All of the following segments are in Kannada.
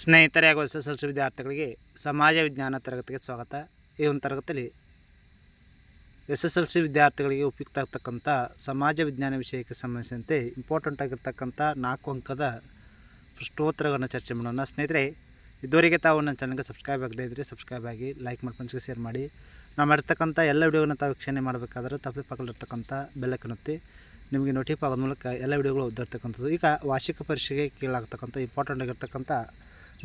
ಸ್ನೇಹಿತರೆ ಹಾಗೂ ಎಸ್ ಎಸ್ ಎಲ್ ಸಿ ವಿದ್ಯಾರ್ಥಿಗಳಿಗೆ ಸಮಾಜ ವಿಜ್ಞಾನ ತರಗತಿಗೆ ಸ್ವಾಗತ. ಈ ಒಂದು ತರಗತಿಯಲ್ಲಿ ಎಸ್ ಎಸ್ ಎಲ್ ಸಿ ವಿದ್ಯಾರ್ಥಿಗಳಿಗೆ ಉಪಯುಕ್ತ ಆಗ್ತಕ್ಕಂಥ ಸಮಾಜ ವಿಜ್ಞಾನ ವಿಷಯಕ್ಕೆ ಸಂಬಂಧಿಸಿದಂತೆ ಇಂಪಾರ್ಟೆಂಟ್ ಆಗಿರ್ತಕ್ಕಂಥ ನಾಲ್ಕು ಅಂಕದ ಪ್ರಶ್ನೋತ್ತರಗಳನ್ನು ಚರ್ಚೆ ಮಾಡೋಣ. ಸ್ನೇಹಿತರೆ, ಇದುವರೆಗೆ ತಾವು ನನ್ನ ಚಾನಲ್ಗೆ ಸಬ್ಸ್ಕ್ರೈಬ್ ಆಗದೇ ಇದ್ದರೆ ಸಬ್ಸ್ಕ್ರೈಬ್ ಆಗಿ, ಲೈಕ್ ಮಾಡಿ ಶೇರ್ ಮಾಡಿ. ನಾವು ಮಾಡಿರ್ತಕ್ಕಂಥ ಎಲ್ಲ ವಿಡಿಯೋಗಳನ್ನ ತಾವು ವೀಕ್ಷಣೆ ಮಾಡಬೇಕಾದ್ರೆ ತಪ್ಪಿ ಪಕ್ಕಲಿರ್ತಕ್ಕಂಥ ಬೆಲ್ಲಕ್ಕೆ ಒತ್ತಿ, ನಿಮಗೆ ನೋಟಿಫ್ ಆಗೋದ ಮೂಲಕ ಎಲ್ಲ ವಿಡಿಯೋಗಳು ಓದಿರ್ತಕ್ಕಂಥದ್ದು ಈಗ ವಾರ್ಷಿಕ ಪರೀಕ್ಷೆಗೆ ಕೇಳಾಗ್ತಕ್ಕಂಥ ಇಂಪಾರ್ಟೆಂಟ್ ಆಗಿರ್ತಕ್ಕಂಥ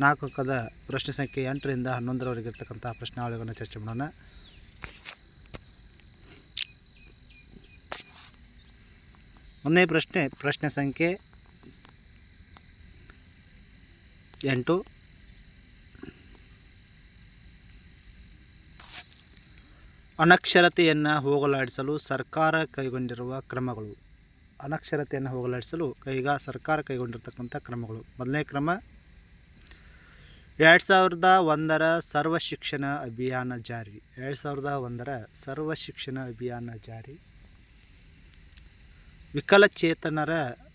ನಾಲ್ಕು ಅಂಕದ ಪ್ರಶ್ನೆ ಸಂಖ್ಯೆ ಎಂಟರಿಂದ ಹನ್ನೊಂದರವರೆಗೆ ಇರ್ತಕ್ಕಂಥ ಪ್ರಶ್ನಾವಳಿಗಳನ್ನು ಚರ್ಚೆ ಮಾಡೋಣ. ಒಂದನೇ ಪ್ರಶ್ನೆ ಪ್ರಶ್ನೆ ಸಂಖ್ಯೆ ಎಂಟು. ಅನಕ್ಷರತೆಯನ್ನು ಹೋಗಲಾಡಿಸಲು ಸರ್ಕಾರ ಕೈಗೊಂಡಿರುವ ಕ್ರಮಗಳು. ಅನಕ್ಷರತೆಯನ್ನು ಹೋಗಲಾಡಿಸಲು ಕೈಗ ಸರ್ಕಾರ ಕೈಗೊಂಡಿರ್ತಕ್ಕಂಥ ಕ್ರಮಗಳು. ಮೊದಲನೇ ಕ್ರಮ ಎರಡು ಸಾವಿರದ ಒಂದರ ಸರ್ವ ಶಿಕ್ಷಣ ಅಭಿಯಾನ ಜಾರಿ. ಎರಡು ಸಾವಿರದ ಒಂದರ ಸರ್ವ ಶಿಕ್ಷಣ ಅಭಿಯಾನ ಜಾರಿ. ವಿಕಲಚೇತನರ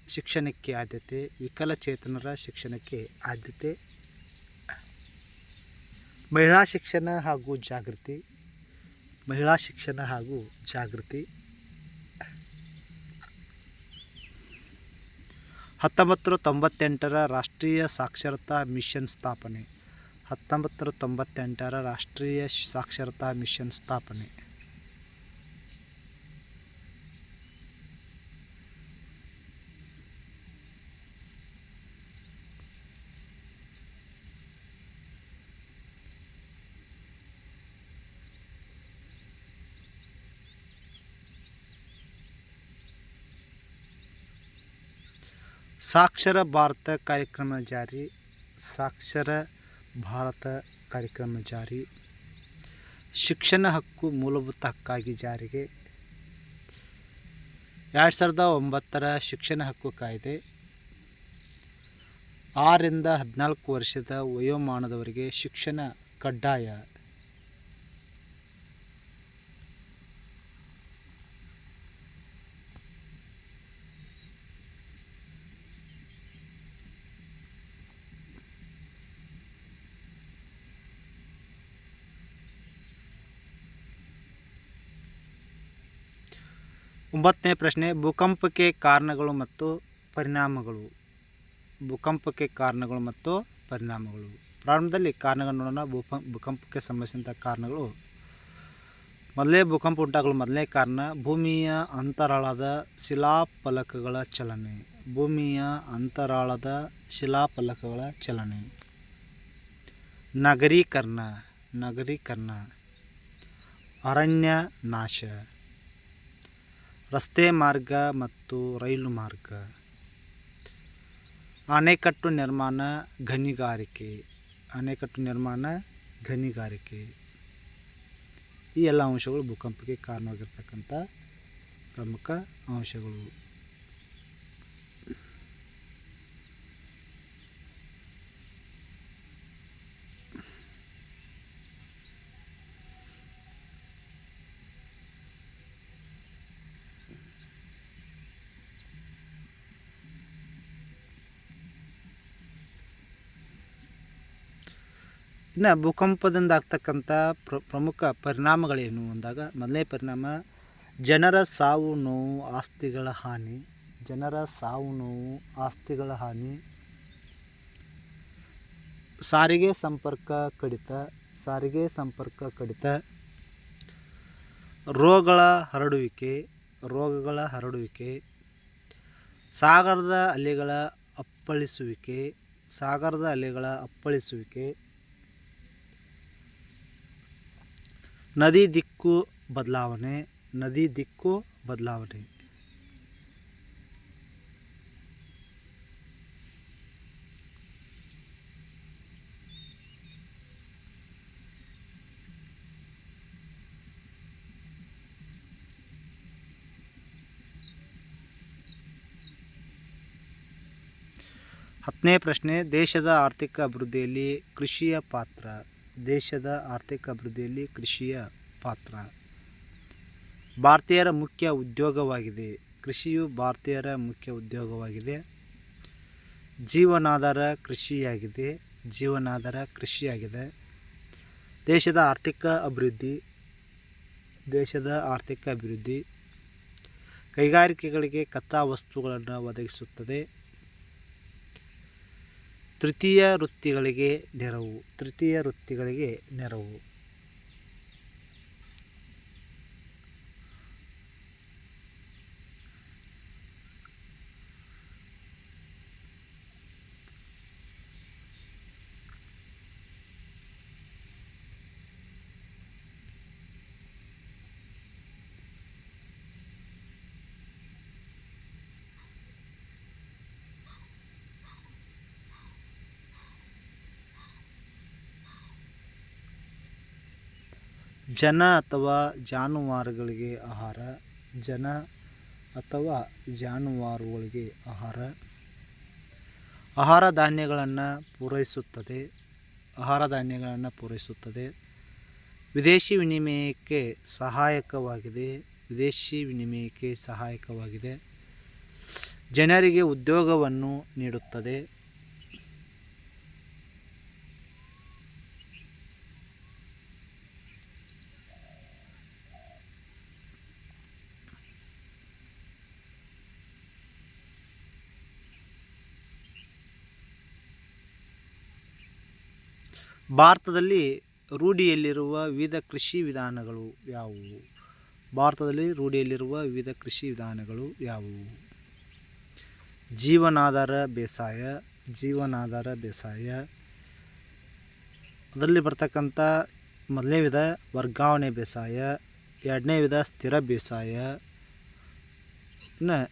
ಶಿಕ್ಷಣಕ್ಕೆ ಆದ್ಯತೆ, ವಿಕಲಚೇತನರ ಶಿಕ್ಷಣಕ್ಕೆ ಆದ್ಯತೆ. ಮಹಿಳಾ ಶಿಕ್ಷಣ ಹಾಗೂ ಜಾಗೃತಿ, ಮಹಿಳಾ ಶಿಕ್ಷಣ ಹಾಗೂ ಜಾಗೃತಿ. ಹತ್ತೊಂಬತ್ತು ತೊಂಬತ್ತೆಂಟರ ರಾಷ್ಟ್ರೀಯ ಸಾಕ್ಷರತಾ ಮಿಷನ್ ಸ್ಥಾಪನೆ. ಹತ್ತೊಂಬತ್ತು ತೊಂಬತ್ತೆಂಟರ ರಾಷ್ಟ್ರೀಯ ಸಾಕ್ಷರತಾ ಮಿಷನ್ ಸ್ಥಾಪನೆ. ಸಾಕ್ಷರ ಭಾರತ ಕಾರ್ಯಕ್ರಮ ಜಾರಿ, ಸಾಕ್ಷರ ಭಾರತ ಕಾರ್ಯಕ್ರಮ ಜಾರಿ, ಶಿಕ್ಷಣ ಹಕ್ಕು ಮೂಲಭೂತ ಹಕ್ಕಾಗಿ ಜಾರಿಗೆ, ಎರಡು ಸಾವಿರದ ಒಂಬತ್ತರ ಶಿಕ್ಷಣ ಹಕ್ಕು ಕಾಯ್ದೆ ಆರರಿಂದ ಹದಿನಾಲ್ಕು ವರ್ಷದ ವಯೋಮಾನದವರಿಗೆ ಶಿಕ್ಷಣ ಕಡ್ಡಾಯ ಒಂಬತ್ತನೇ ಪ್ರಶ್ನೆ, ಭೂಕಂಪಕ್ಕೆ ಕಾರಣಗಳು ಮತ್ತು ಪರಿಣಾಮಗಳು. ಭೂಕಂಪಕ್ಕೆ ಕಾರಣಗಳು ಮತ್ತು ಪರಿಣಾಮಗಳು. ಪ್ರಾರಂಭದಲ್ಲಿ ಕಾರಣಗಳು ನೋಡೋಣ. ಭೂಪ, ಭೂಕಂಪಕ್ಕೆ ಸಂಬಂಧಿಸಿದಂಥ ಕಾರಣಗಳು. ಮೊದಲೇ ಭೂಕಂಪ ಉಂಟಾಗಲು ಮೊದಲನೇ ಕಾರಣ, ಭೂಮಿಯ ಅಂತರಾಳದ ಶಿಲಾಫಲಕಗಳ ಚಲನೆ. ಭೂಮಿಯ ಅಂತರಾಳದ ಶಿಲಾಫಲಕಗಳ ಚಲನೆ. ನಗರೀಕರಣ ನಗರೀಕರಣ. ಅರಣ್ಯ ನಾಶ ರಸ್ತೆ ಮಾರ್ಗ ಮತ್ತು ರೈಲು ಮಾರ್ಗ. ಅಣೆಕಟ್ಟು ನಿರ್ಮಾಣ ಗಣಿಗಾರಿಕೆ ಅಣೆಕಟ್ಟು ನಿರ್ಮಾಣ ಗಣಿಗಾರಿಕೆ ಈ ಎಲ್ಲ ಅಂಶಗಳು ಭೂಕಂಪಕ್ಕೆ ಕಾರಣವಾಗಿರ್ತಕ್ಕಂಥ ಪ್ರಮುಖ ಅಂಶಗಳು. ಇನ್ನು ಭೂಕಂಪದಿಂದ ಆಗ್ತಕ್ಕಂಥ ಪ್ರ, ಪ್ರಮುಖ ಪರಿಣಾಮಗಳೇನು ಅಂದಾಗ ಮೊದಲನೇ ಪರಿಣಾಮ ಜನರ ಸಾವು ನೋವು ಆಸ್ತಿಗಳ ಹಾನಿ. ಜನರ ಸಾವು ನೋವು ಆಸ್ತಿಗಳ ಹಾನಿ. ಸಾರಿಗೆ ಸಂಪರ್ಕ ಕಡಿತ, ಸಾರಿಗೆ ಸಂಪರ್ಕ ಕಡಿತ. ರೋಗಗಳ ಹರಡುವಿಕೆ ರೋಗಗಳ ಹರಡುವಿಕೆ. ಸಾಗರದ ಅಲೆಗಳ ಅಪ್ಪಳಿಸುವಿಕೆ, ಸಾಗರದ ಅಲೆಗಳ ಅಪ್ಪಳಿಸುವಿಕೆ. ನದಿ ದಿಕ್ಕು ಬದಲಾವಣೆ ನದಿ ದಿಕ್ಕು ಬದಲಾವಣೆ. ಹತ್ತನೇ ಪ್ರಶ್ನೆ ದೇಶದ ಆರ್ಥಿಕ ಅಭಿವೃದ್ಧಿಯಲ್ಲಿ ಕೃಷಿಯ ಪಾತ್ರ. ದೇಶದ ಆರ್ಥಿಕ ಅಭಿವೃದ್ಧಿಯಲ್ಲಿ ಕೃಷಿಯ ಪಾತ್ರ. ಭಾರತೀಯರ ಮುಖ್ಯ ಉದ್ಯೋಗವಾಗಿದೆ. ಕೃಷಿಯು ಭಾರತೀಯರ ಮುಖ್ಯ ಉದ್ಯೋಗವಾಗಿದೆ. ಜೀವನಾಧಾರ ಕೃಷಿಯಾಗಿದೆ. ಜೀವನಾಧಾರ ಕೃಷಿಯಾಗಿದೆ. ದೇಶದ ಆರ್ಥಿಕ ಅಭಿವೃದ್ಧಿ, ದೇಶದ ಆರ್ಥಿಕ ಅಭಿವೃದ್ಧಿ ಕೈಗಾರಿಕೆಗಳಿಗೆ ಕಚ್ಚಾ ವಸ್ತುಗಳನ್ನು ಒದಗಿಸುತ್ತದೆ. ತೃತೀಯ ವೃತ್ತಿಗಳಿಗೆ ನೆರವು ತೃತೀಯ ವೃತ್ತಿಗಳಿಗೆ ನೆರವು. ಜನ ಅಥವಾ ಜಾನುವಾರುಗಳಿಗೆ ಆಹಾರ, ಜನ ಅಥವಾ ಜಾನುವಾರುಗಳಿಗೆ ಆಹಾರ. ಆಹಾರ ಧಾನ್ಯಗಳನ್ನು ಪೂರೈಸುತ್ತದೆ, ಆಹಾರ ಧಾನ್ಯಗಳನ್ನು ಪೂರೈಸುತ್ತದೆ. ವಿದೇಶಿ ವಿನಿಮಯಕ್ಕೆ ಸಹಾಯಕವಾಗಿದೆ, ವಿದೇಶಿ ವಿನಿಮಯಕ್ಕೆ ಸಹಾಯಕವಾಗಿದೆ. ಜನರಿಗೆ ಉದ್ಯೋಗವನ್ನು ನೀಡುತ್ತದೆ. ಭಾರತದಲ್ಲಿ ರೂಢಿಯಲ್ಲಿರುವ ವಿವಿಧ ಕೃಷಿ ವಿಧಾನಗಳು ಯಾವುವು? ಭಾರತದಲ್ಲಿ ರೂಢಿಯಲ್ಲಿರುವ ವಿವಿಧ ಕೃಷಿ ವಿಧಾನಗಳು ಯಾವುವು? ಜೀವನಾಧಾರ ಬೇಸಾಯ ಜೀವನಾಧಾರ ಬೇಸಾಯ. ಅದರಲ್ಲಿ ಬರ್ತಕ್ಕಂಥ ಮೊದಲನೇ ವಿಧ ವರ್ಗಾವಣೆ ಬೇಸಾಯ, ಎರಡನೇ ವಿಧ ಸ್ಥಿರ ಬೇಸಾಯ, ಇನ್ನು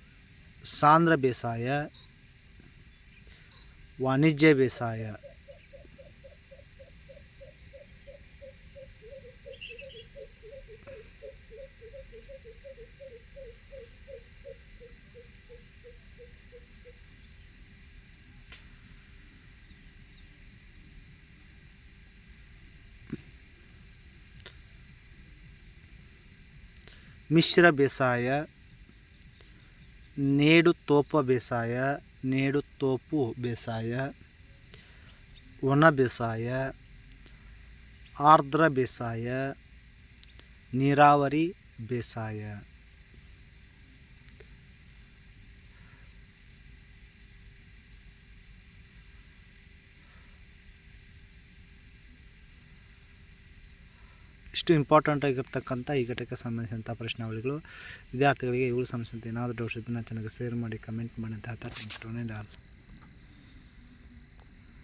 ಸಾಂದ್ರ ಬೇಸಾಯ, ವಾಣಿಜ್ಯ ಬೇಸಾಯ. ಮಿಶ್ರ ಬೇಸಾಯ ನೇಡುತೋಪ ಬೇಸಾಯ ನೇಡುತೋಪು ಬೇಸಾಯ ಒಣ ಬೇಸಾಯ ಆರ್ದ್ರ ಬೇಸಾಯ ನೀರಾವರಿ ಬೇಸಾಯ. ಇಷ್ಟು ಇಂಪಾರ್ಟೆಂಟ್ ಆಗಿರ್ತಕ್ಕಂಥ ಈ ಘಟಕ ಸಂಬಂಧಿಸಿದಂಥ ಪ್ರಶ್ನಾವಳಿಗಳು ವಿದ್ಯಾರ್ಥಿಗಳಿಗೆ ಇವುಗಳು ಸಂಬಂಧಿಸಿದಂತೆ ಏನಾದರೂ ಡೌಟ್ಸ್ ಇದ್ದರೆ ಚೆನ್ನಾಗಿ ಶೇರ್ ಮಾಡಿ ಕಮೆಂಟ್ ಮಾಡಿ ಅಂತ ಹೇಳ್ತಾ ಥ್ಯಾಂಕ್ ಯು